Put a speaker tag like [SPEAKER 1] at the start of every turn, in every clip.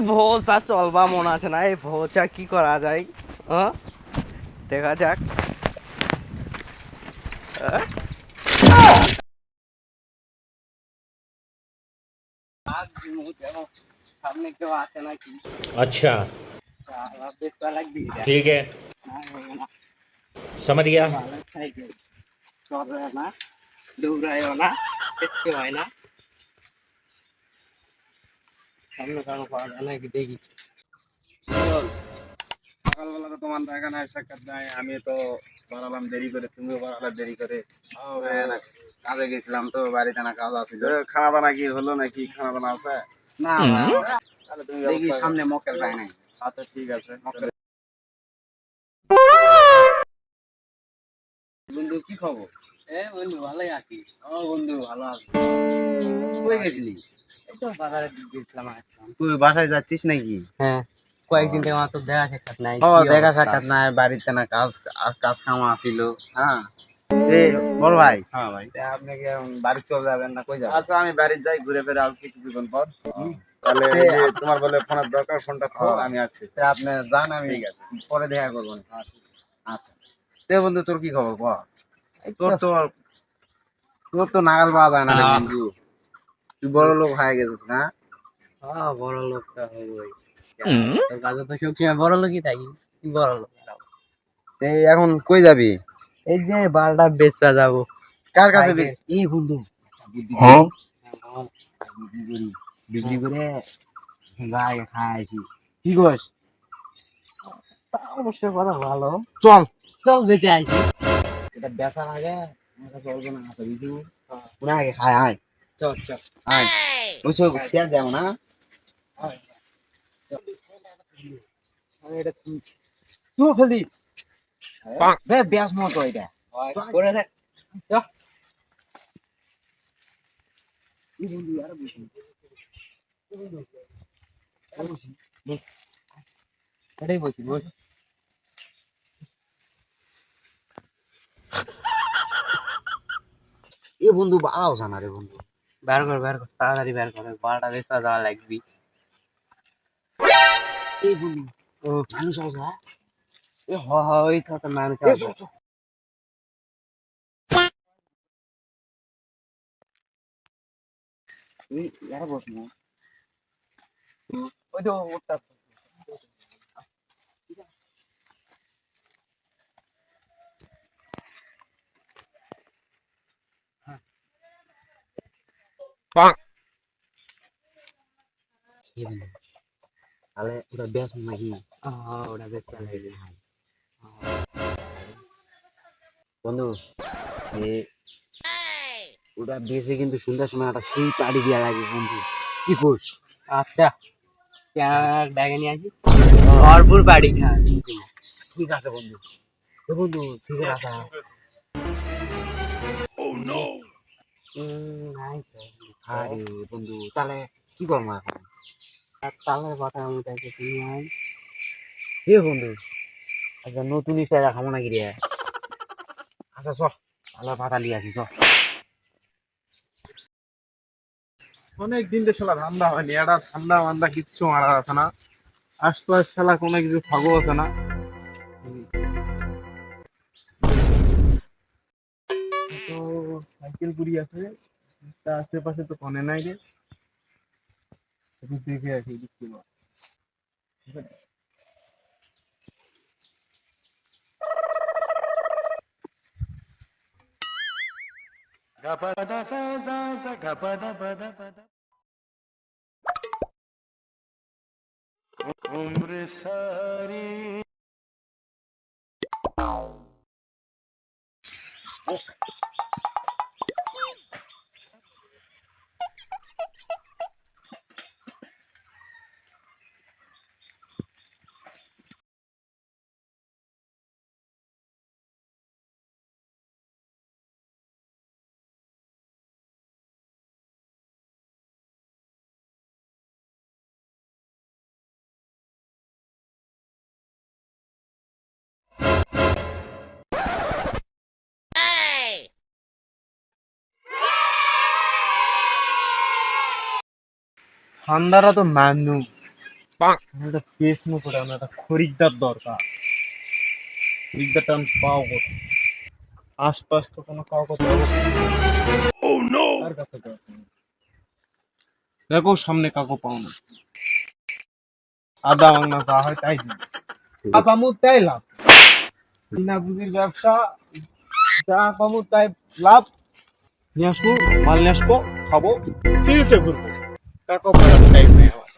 [SPEAKER 1] এই ভোজা চলবা মনে আছে না এই ভোজা কি করা যায় হ্যাঁ দেখা যাক হ্যাঁ? সামনে কেউ আছে নাকি
[SPEAKER 2] अच्छा
[SPEAKER 1] দেখতে লাগবি
[SPEAKER 2] ठीक है समझ गया
[SPEAKER 1] চলে না দৌড়ায়ও না দেখতে হয় সামনে কারও পাওয়া নাকি দেখি।
[SPEAKER 3] সকালবেলা তো তোমার দেখা নাই সাক্ষাৎ নাই আমি তো বাড়ালাম দেরি করে তুমিও বাড়ালে দেরি করে। হ্যাঁ, কাজে গেছিলাম তো বাড়িতে না কাজ আছে। খানা দানা কি হলো নাকি? খানা দানা আছে? না তাহলে তুমি দেখি সামনে মক্কেল পাই নাই। আচ্ছা ঠিক আছে। বন্ধু কি খবর?
[SPEAKER 1] এ বন্ধু ভালোই আছি
[SPEAKER 3] ও বন্ধু ভালো আছি। কই গেছিলি?
[SPEAKER 1] এই বাজারে গেছিলাম
[SPEAKER 3] তুই বাসায় যাচ্ছিস নাকি?
[SPEAKER 1] হ্যাঁ কয়েকদিন থেকে আমার তো দেখা সাক্ষাৎ নাই
[SPEAKER 3] ও দেখা সাক্ষাৎ নাই বাড়িতে না কাজ কাজ কামা ছিল হ্যাঁ? এ বড় ভাই। হ্যাঁ ভাই। বাড়ি চলে যাবেন না কই যাবেন? আচ্ছা আমি বাড়ি যাই ঘুরে ফিরে আসছি কিছুক্ষণ পর। তাহলে তোমার বলে ফোনের দরকার ফোনটা তো আমি আসছি। আপনি যান আমি পরে দেখা করব। না। আচ্ছা। তে বন্ধু তোর কি খবর বল? তোর তো তোর তো নাগাল পাওয়া যায় না বন্ধু। তুই বড় লোক হয়ে গেছিস না?
[SPEAKER 1] হ্যাঁ বড় লোকটা হবই তোর কাছে তো সবসময় বড় লোকই থাকি। কি বড় লোক
[SPEAKER 3] এই এখন কই যাবি?
[SPEAKER 1] এই যে বালটা বেচবা যাব।
[SPEAKER 3] কার কাছে। বেশ এই বন্ধু। বুদ্ধি
[SPEAKER 1] হ্যাঁ?
[SPEAKER 3] বিক্রি করি। বিক্রি করে গায়ে খাইছি। কি কস
[SPEAKER 1] তা অবশ্য কথা ভালো।
[SPEAKER 3] চল।
[SPEAKER 1] চল বেঁচে আইসি
[SPEAKER 3] এটা বেচার আগে আমার কাছে অল্প না আছে বুঝছি পুরা আগে খায় আয়।
[SPEAKER 1] চল চল।
[SPEAKER 3] আয়। বুঝছ শেয়ার দেব না।
[SPEAKER 1] এটা
[SPEAKER 3] তুই। ফেলি বে ব্যাস মতো এটা।
[SPEAKER 1] করে দেখ এটাই বলছি বল
[SPEAKER 3] এ বন্ধু বাড়াও জানা রে বন্ধু
[SPEAKER 1] বের কর বের কর তাড়াতাড়ি বের কর বারোটা বেচবা যাওয়া লাগবি
[SPEAKER 3] এই বন্ধু
[SPEAKER 1] ও
[SPEAKER 3] মানুষ আছে হ্যাঁ?
[SPEAKER 1] এ হ হ ওই তো মানুষ আছে।
[SPEAKER 3] চল, চল। তুই ইয়ারে বস না
[SPEAKER 1] ওই তো ওটা
[SPEAKER 3] কি বন্ধু তাহলে ওটা ব্যাস নাকি?
[SPEAKER 1] হ্যাঁ ওটা বেচবা লাগবে
[SPEAKER 3] বন্ধু এ ওটা বেঁচে কিন্তু সন্ধ্যার সময় একটা সেই পাড়ি দেওয়া লাগে বন্ধু। কি করছ?
[SPEAKER 1] আচ্ছা ব্যাগে নিয়ে আসি ভরপুর বাড়ি খা
[SPEAKER 3] ঠিক আছে। বন্ধু। বন্ধু সিগারেট আসা
[SPEAKER 1] উম, নাই তো।
[SPEAKER 3] আরে বন্ধু তাহলে কি করব এখন?
[SPEAKER 1] তাহলে কথা আমি তাকে তুমি
[SPEAKER 3] বন্ধু আচ্ছা নতুন খাব নাকি রে? আচ্ছা চল তাহলে পাতা নিয়ে আসি চল।
[SPEAKER 4] অনেক দিন তো শালা ঠান্ডা হয়নি এটা ঠান্ডা মান্দা কিচ্ছু মারা আছে না। আশপাশ শালা কোনো কিছু থাকো আছে না। তো সাইকেল পুরি আছে তা আশেপাশে তো কনে নাই রে একটু দেখে আসি দেখতে পাবো। उम्र सारी ঠান্ডাটা তো মানু। একটা পেস মুকুট আমার একটা খরিদ্দার দরকার। খরিদ্দারটা আমি পাও কোথায়? আশপাশ তো কোনো কাউকে। কার যাব? দেখো সামনে কাকু পাও না। আদা বাংলা যা হয় তাই দিই পামু তাই লাভ। বিনা বুঝির ব্যবসা যা পামু তাই লাভ। নিয়ে আসব মাল নিয়ে আসব খাব। ফিরছে ঘুরবো। কাকু পাওয়ার টাইম নেই আমার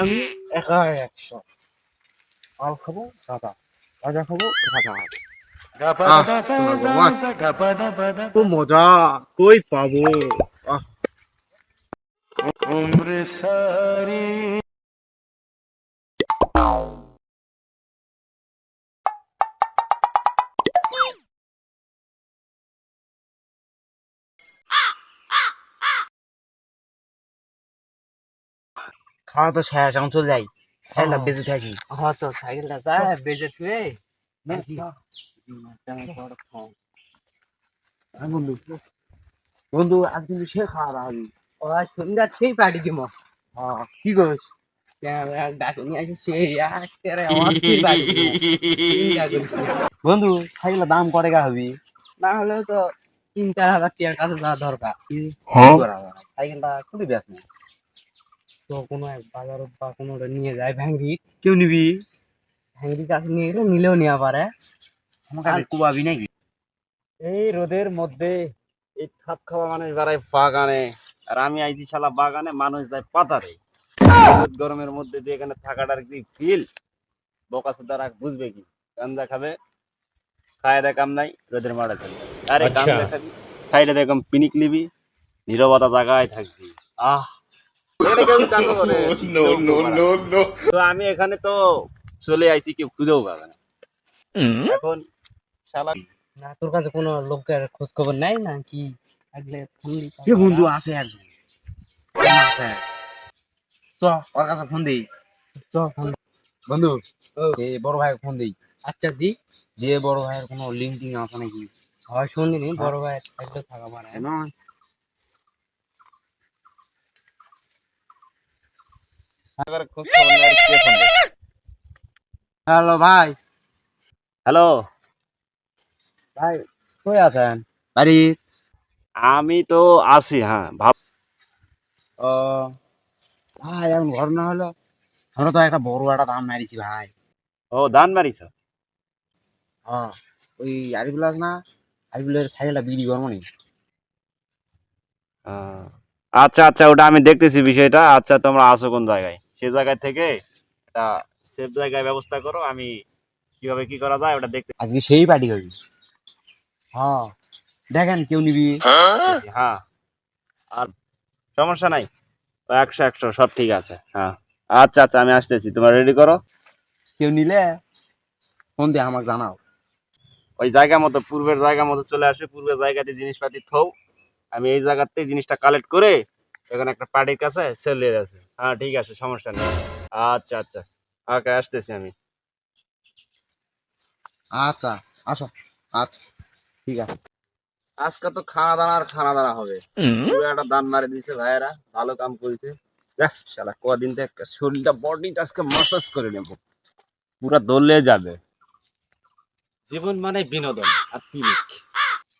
[SPEAKER 4] আমি একা একশো। আল খাব সাদা রাজা খাব তো মজা কই পাবো? আহ।
[SPEAKER 3] খাওয়া তো শেষ এখন চলে যাই।
[SPEAKER 1] ও।
[SPEAKER 3] বেঁচে থাকি।
[SPEAKER 1] হ্যাঁ সাইকেলটা যায় বেজে তুই
[SPEAKER 3] বন্ধু। বন্ধু আজ কিন্তু সে খাওয়া দাওয়া হবি।
[SPEAKER 1] ও আজ সন্ধ্যা সেই পার্টি দিব
[SPEAKER 3] হ্যাঁ কি করিস। বন্ধু সাইকেলের দাম করে গা হবি?
[SPEAKER 1] না হলেও তো তিন চার হাজার টাকার কাছে যাওয়া দরকার।
[SPEAKER 3] হবে? সাইকেলটা খুবই ব্যস্ত।
[SPEAKER 1] তো কোনো এক বাজার বা কোনো নিয়ে যায় ভ্যাংরি
[SPEAKER 3] কেউ নিবি?
[SPEAKER 1] ভ্যাংরির কাছে নিয়ে গেলে নিলেও নেওয়া পারে।
[SPEAKER 3] আমাকে কুবাবি নাকি?
[SPEAKER 4] এই রোদের মধ্যে
[SPEAKER 3] এই খাপ খাওয়া মানুষ বেড়ায় বাগানে। আর আমি আইছি শালা বাগানে মানুষ যায় পাতারে। রোদ গরমের মধ্যে যে এখানে থাকাটার কি ফিল বোকা সুদার বুঝবে কি? গান্দা খাবে খায় কাম নাই রোদের মাঠে চলে আরে গান্দা খাবি সাইডে দেখম পিনিক নিবি নীরবতা জায়গায় থাকবি। আহ এখানে কেউ কান্দ করে। তো আমি এখানে তো চলে আইছি কেউ খুঁজেও পাবে না। এখন শালা
[SPEAKER 1] না তোর কাছে কোনো লোকের খোঁজ খবর নাই না কি?
[SPEAKER 3] বন্ধু আছে একজন। আছে। চ ওর কাছে ফোন দিই।
[SPEAKER 1] চ ফোন
[SPEAKER 3] বন্ধু
[SPEAKER 1] ও।
[SPEAKER 3] বড় ভাই ফোন দিই।
[SPEAKER 1] আচ্ছা দি।
[SPEAKER 3] দিয়ে বড় ভাইয়ের কোনো লিঙ্ক আছে নাকি?
[SPEAKER 1] হয় শুনিনি বড় ভাই থাকলে থাকা পারে।
[SPEAKER 3] নয়। হ্যালো ভাই। হ্যালো। ভাই কই আছেন? বাড়ি। আমি তো আছি হ্যাঁ ভাব ও ভাই এখন ঘর না হলো। আমরা তো একটা বড় একটা দাম মারিছি ভাই। ও দান মারিছ? হ্যাঁ ওই আরিফুল আছে না আরিফুলের সাইকেলটা বিক্রি করব নি।
[SPEAKER 2] আচ্ছা আচ্ছা ওটা আমি দেখতেছি বিষয়টা। আচ্ছা তোমরা আসো কোন জায়গায়। সে জায়গায় থেকে একটা সেফ জায়গায় ব্যবস্থা করো আমি কীভাবে কি করা যায় ওটা দেখতে
[SPEAKER 3] আজকে সেই পার্টি করবি? হ্যাঁ। দেখেন কেউ নিবি?
[SPEAKER 2] হ্যাঁ। আর সমস্যা নাই। একশো একশো সব ঠিক আছে হ্যাঁ। আচ্ছা আচ্ছা আমি আসতেছি। তোমরা রেডি করো?
[SPEAKER 3] কেউ নিলে ফোন দিয়ে আমাকে জানাও।
[SPEAKER 2] ওই জায়গা মতো পূর্বের জায়গা মতো চলে আসে পূর্বের জায়গাতে জিনিসপাতি থৌ আমি এই জায়গাতে জিনিসটা কালেক্ট করে এখানে একটা পার্টির কাছে সেল দিয়ে আছে হ্যাঁ ঠিক আছে সমস্যা নেই। আচ্ছা আচ্ছা। ওকে আসতেছি আমি।
[SPEAKER 3] আচ্ছা আসো। আচ্ছা ঠিক আছে।
[SPEAKER 2] আজকে তো খানা দানা আর খানা দানা হবে পুরো একটা দান মারে দিয়েছে ভাইয়েরা। ভালো কাম করেছে। দেখ শালা কদিন থেকে একটা শরীরটা বডিটা আজকে মাসাজ করে নেব। পুরা দলে যাবে। জীবন মানে বিনোদন আর পিনিক।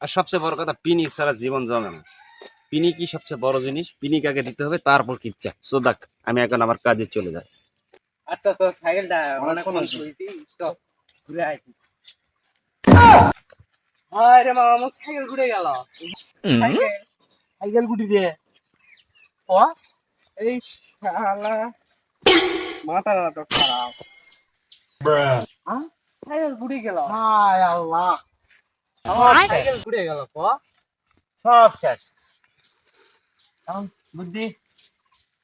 [SPEAKER 2] আর সবচেয়ে বড় কথা পিনিক ছাড়া জীবন জমে না। পিনিকই সবচেয়ে বড় জিনিস পিনিক আগে দিতে হবে তারপর কিচ্ছা সোদাক আমি এখন আমার কাজে চলে যাই।
[SPEAKER 1] আচ্ছা তো সাইকেলটা অনেকক্ষণ তো ঘুরে আইছি হায় রে মামা আমার সাইকেল ঘুরে গেল। সাইকেল সাইকেল গুটি দিয়ে ও এই শালা। মাথাটা তো খারাপ। হ্যাঁ? সাইকেল ঘুরে গেল।
[SPEAKER 3] হায় আল্লাহ।
[SPEAKER 1] আমার সাইকেল ঘুরে গেল ক?
[SPEAKER 3] সব শেষ। এখন বুদ্ধি?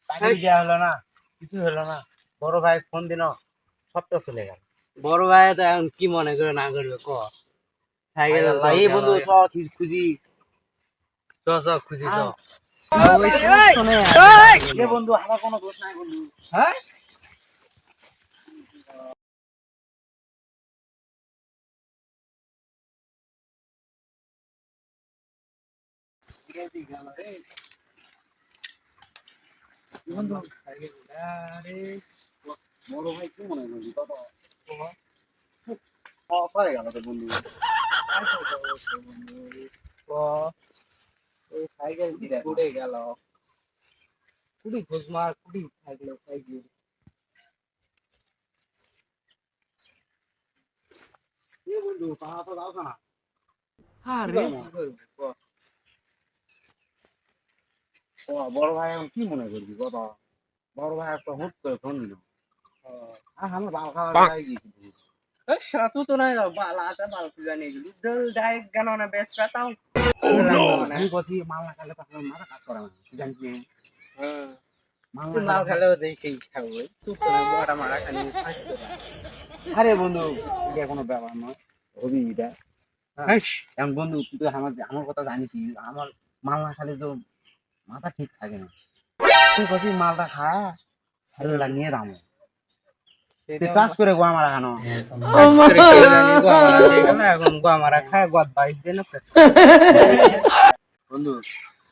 [SPEAKER 3] টাকা দেওয়া হলো না কিছু হলো না। বড় ভাই ফোন দিল সব তো চলে গেল।
[SPEAKER 1] বড় ভাই তো এখন কি মনে করে না করবে ক? সাইকেল
[SPEAKER 3] এই বন্ধু চ কিছু খুঁজি।
[SPEAKER 1] চ চ খুঁজি চ।
[SPEAKER 3] বন্ধু আমার কোনো দোষ নাই বন্ধু।
[SPEAKER 1] হ্যাঁ? আরে
[SPEAKER 3] বড় ভাই কি মনে করবি কত গেল তো বন্ধু
[SPEAKER 1] এই সাইকেল ঘুরে গেল কুড়ি মার কুড়ি থাকল সাইকেল
[SPEAKER 3] বন্ধু পাহা তো দাও না
[SPEAKER 1] আরে
[SPEAKER 3] বড় ভাই এখন কি মনে করবি? কত বড় ভাই একটা হুট করে ফোন দিল। আর আমরা বাল খাওয়া বেড়াই গেছি
[SPEAKER 1] সাতু তো নাই বালা নিয়ে গেলি দল ডাইরেক্ট গেল না বেশ তাও?
[SPEAKER 3] আমি বলছি মাল না খালে তখন মাথা কাজ করে না তুই জানিস না? মাল
[SPEAKER 1] খেলেও দেই সেই খাব তুই তো বড় মারা খালি
[SPEAKER 3] আরে বন্ধু এটা কোনো ব্যাপার নয় হবি এটা। হ্যাঁ, এখন বন্ধু তুই তো আমার আমার কথা জানিস আমার মাল না খালে তো মাথা ঠিক থাকে না। তুই বলছিস মালটা খা সারিবেলা নিয়ে দাম তুই কাজ করে গো আমার এখানো
[SPEAKER 1] এখন গো মারা খায় গদ বাইশ দিন
[SPEAKER 3] বন্ধু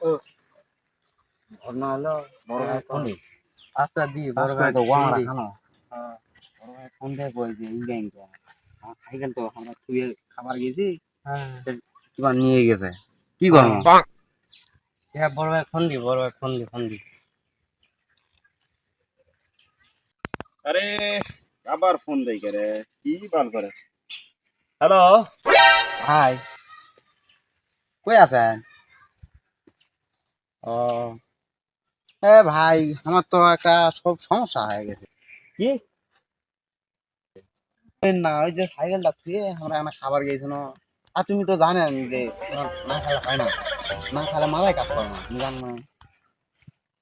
[SPEAKER 1] ও।
[SPEAKER 3] ঘটনা হলো বড় ভাই ফোন
[SPEAKER 1] আচ্ছা দি
[SPEAKER 3] কাজ
[SPEAKER 1] বড়
[SPEAKER 3] করে
[SPEAKER 1] ভাই
[SPEAKER 3] তো গো আমার
[SPEAKER 1] দি।
[SPEAKER 3] বড় ভাই ফোন দিয়ে এই ব্যাংক সাইকেল তো আমরা তুই খাবার গেছি
[SPEAKER 1] হ্যাঁ।
[SPEAKER 3] নিয়ে গেছে। কি করব?
[SPEAKER 1] হ্যাঁ বড় ভাই ফোন দি বড় ভাই ফোন দি ফোন দি।
[SPEAKER 3] আরে আবার ফোন দেই করে কি বাল করে? হ্যালো? হাই। কই আছেন? ও। এ ভাই আমার তো একটা সব সমস্যা হয়ে গেছে। কি? না ওই যে সাইকেলটা থুয়ে আমরা এখানে খাবার গেছিল আর তুমি তো জানেন যে না খেলে হয় না। না খেলে মাথায় কাজ করে না তুমি জানো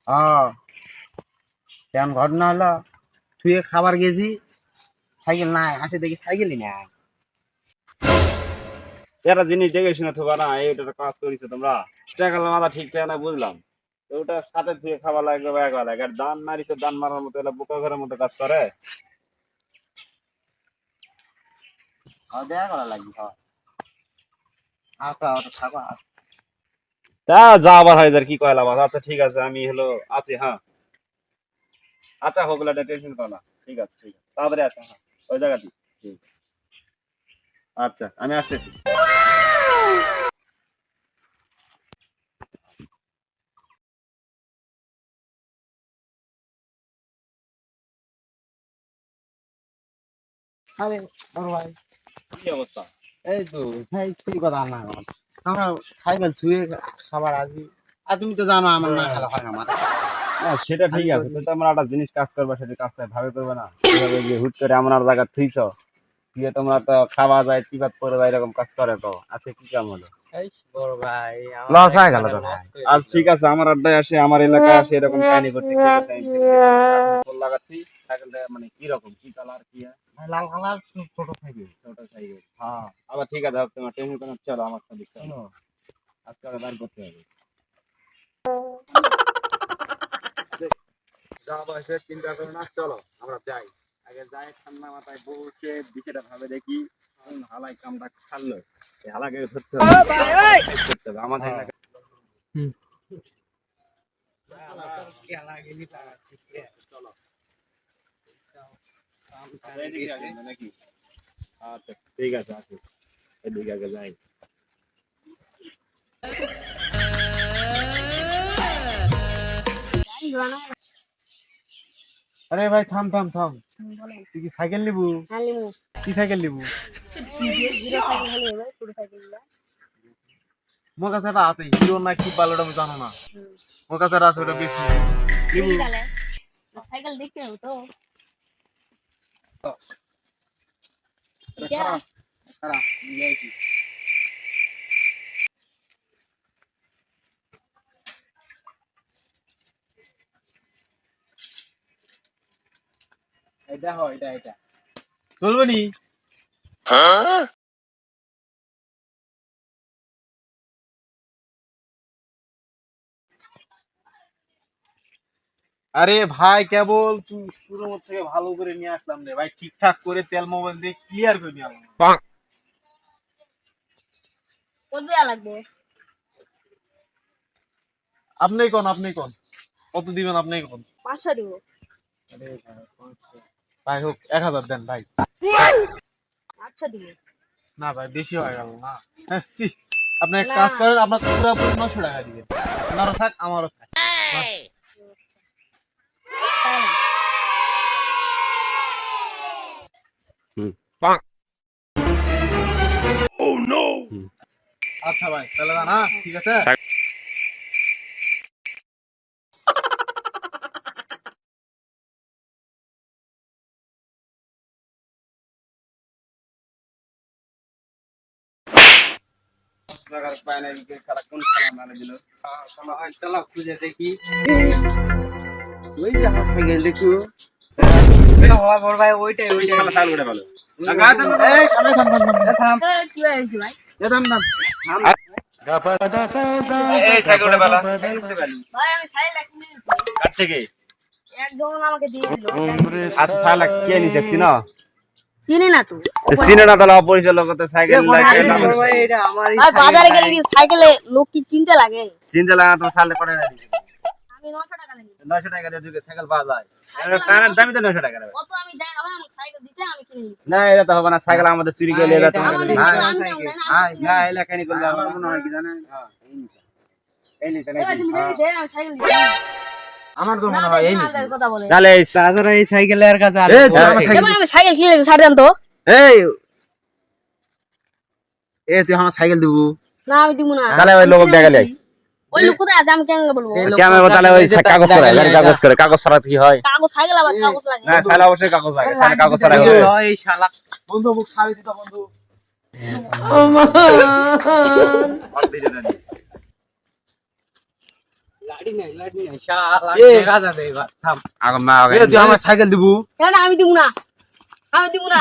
[SPEAKER 3] হ্যাঁ ঘটনা হলো? থুয়ে খাবার গেছি সাইকেল নাই আসে দেখি সাইকেলই নাই।
[SPEAKER 2] জিনিস দেখে শুনে না এইটা কাজ করেছ তোমরা। টাকা মাথা ঠিক থাকে না বুঝলাম। ওটা সাথে থেকে খাবার লাগবে বা একবার লাগে আর দান মারিছে দান মারার মতো এলা বোকা ঘরের মতো কাজ করে।
[SPEAKER 3] দেখা করা লাগবে আচ্ছা ওটা থাকো
[SPEAKER 2] তা যা আবার হয় কি কয়লা বাস আচ্ছা ঠিক আছে আমি হলো আছি হ্যাঁ। আচ্ছা হোক টেনশন করো না। ঠিক আছে ঠিক আছে। তাড়াতাড়ি আসো হ্যাঁ। ওই জায়গাটি আচ্ছা আমি আসতেছি।
[SPEAKER 3] আরে ভাই।
[SPEAKER 2] কি অবস্থা?
[SPEAKER 3] এই তো ভাই সেই কথা না আমার সাইকেল ছুঁয়ে খাবার আসি আর তুমি তো জানো আমার না খেলা হয় না মাথা
[SPEAKER 2] না সেটা ঠিক আছে একটা জিনিস কাজ করবা সেটা কাজটা ভাবে করবে না। এভাবে যে হুট করে আমার জায়গা থুইছ দিয়ে তোমরা তো খাওয়া যায় চিবাত করে যায় এরকম কাজ করে তো। আজকে কি কাম হলো?
[SPEAKER 1] এই বড় ভাই আমার
[SPEAKER 3] Loss হয়ে গেল তো
[SPEAKER 2] আজ ঠিক আছে আমার আড্ডায় আসে আমার এলাকায় আসে এরকম কাহিনী করতে লাগাচ্ছি। সাইকেলটা মানে কি রকম কি কালার কি হয়?
[SPEAKER 3] লাল কালার ছোট থেকে
[SPEAKER 2] ছোট সাইকেল
[SPEAKER 3] হ্যাঁ
[SPEAKER 2] আবার ঠিক আছে তোমার টেনশন করো চলো আমার সাথে চলো। আজকে আবার বার করতে হবে। যা বয়সে চিন্তা করো না চলো আমরা যাই। আগে যাই ঠান্ডা মাথায় বসে দিকেটা ভাবে দেখি। কোন হালাই কামটা ছাড়লো? এই হালাকে ধরতে হবে। আমাদের
[SPEAKER 1] রে।
[SPEAKER 2] চলো। নাকি আচ্ছা ঠিক আছে আসি এদিকে আগে যাই
[SPEAKER 4] আরে ভাই থাম থাম থাম। তুই কি সাইকেল নিবু?
[SPEAKER 5] হ্যাঁ লিমু
[SPEAKER 4] কি সাইকেল নিবু? মোর কাছে একটা আছে হিরো না কি পালোটা আমি জানো না। মোর কাছে আছে ওটা বেশি। নিবু।
[SPEAKER 5] সাইকেল দেখতে তো
[SPEAKER 3] খারাপ খারাপ নিয়ে আসি এটা হয় এটা এটা
[SPEAKER 4] চলবে নি আরে ভাই কেবল তুই শুরু থেকে ভালো করে নিয়ে আসলাম রে। ভাই ঠিকঠাক করে তেল মোবাইল দিয়ে ক্লিয়ার করে নিয়ে আসলাম।
[SPEAKER 5] লাগবে?
[SPEAKER 4] আপনি কোন আপনি কোন? কত দিবেন আপনি কোন?
[SPEAKER 5] পাঁচশো দিব।
[SPEAKER 4] আরে ভাই হোক এক হাজার দেন ভাই।
[SPEAKER 5] আটশো দিবে।
[SPEAKER 4] না ভাই বেশি হয়ে গেল না। হ্যাঁ, আপনি এক কাজ করেন আপনার পুরোপুরি নশো টাকা দিবেন। আপনারও থাক আমারও থাক
[SPEAKER 5] তাই না?
[SPEAKER 4] আচ্ছা ভাই তাহলে না না ঠিক আছে?
[SPEAKER 2] টাকার পায় না এদিকে শালা কোন শালা মারা দিল?
[SPEAKER 1] চলো খুঁজে দেখি। ওই যে সাইকেল দেখছ? হওয়া বড় ভাই ওইটাই
[SPEAKER 2] ওই
[SPEAKER 1] ওইটাই
[SPEAKER 2] শালা সাল করে ভালো
[SPEAKER 4] এই থামে থাম থাম থাম।
[SPEAKER 1] থাম
[SPEAKER 5] এ, কি হয়েছে ভাই
[SPEAKER 1] এ থাম থাম
[SPEAKER 2] এই সাইকেলটা ভালো
[SPEAKER 5] ভাই আমি সাইকেল কিনে নিয়েছি
[SPEAKER 2] কার থেকে
[SPEAKER 5] একজন আমাকে দিয়ে দিল
[SPEAKER 2] আচ্ছা শালা কে নিছে চিনো
[SPEAKER 5] না তো
[SPEAKER 2] চিনে না তাহলে লোক তো সাইকেল
[SPEAKER 1] বড় ভাই এটা আমার
[SPEAKER 5] ভাই বাজারে গেলে সাইকেলে লোক কি চিনতে লাগে
[SPEAKER 2] চিনতে লাগা তো সালে পড়ে যায়
[SPEAKER 5] আমি নশো টাকা দিই
[SPEAKER 2] নশো টাকা দিয়ে যুগে সাইকেল পাওয়া যায়। তার দামি তো নশো টাকা
[SPEAKER 5] কত আমি জানি না আমাকে সাইকেল দিতে আমি কিনে
[SPEAKER 2] না এটা তো হবে না সাইকেল আমাদের চুরি করে এটা তো
[SPEAKER 5] আমাদের
[SPEAKER 2] না
[SPEAKER 5] শুধু আমি জানি না, আমি কিনে
[SPEAKER 2] না
[SPEAKER 5] নিয়েছি।
[SPEAKER 2] এলাকানি করলে আমার মনে হয় কি জানেন? এই নিচে।
[SPEAKER 5] তুমি আমি সাইকেল
[SPEAKER 3] আমার তো মনে হয় এই নিচে।
[SPEAKER 5] আগে কথা বলে।
[SPEAKER 2] তাহলে এই
[SPEAKER 1] তাছাড়া এই সাইকেলের কাছে আর
[SPEAKER 5] এ
[SPEAKER 3] সাইকেল
[SPEAKER 5] ভাই, আমি সাইকেল কিনে দিতে ছাড় দেন তো?
[SPEAKER 3] এই। এ তুই আমার সাইকেল দিবু।
[SPEAKER 5] না আমি দিব না।
[SPEAKER 2] তাহলে ওই লোক দেখা লাই
[SPEAKER 5] ওই লোক কোথায় আছে আমি কেন বলব?
[SPEAKER 2] তাহলে ওই কাগজ করে গাড়ি কাগজ করে কাগজ ছাড়া কি হয়?
[SPEAKER 5] কাগজ সাইকেল আবার কাগজ লাগে।
[SPEAKER 2] না অবশ্যই কাগজ লাগে কাগজ ছাড়া হবে।
[SPEAKER 1] এই শালা।
[SPEAKER 4] বন্ধু মুখ ছাড়ি দিত বন্ধু।
[SPEAKER 3] আমার
[SPEAKER 5] আমি দিব না। আমি দিব না।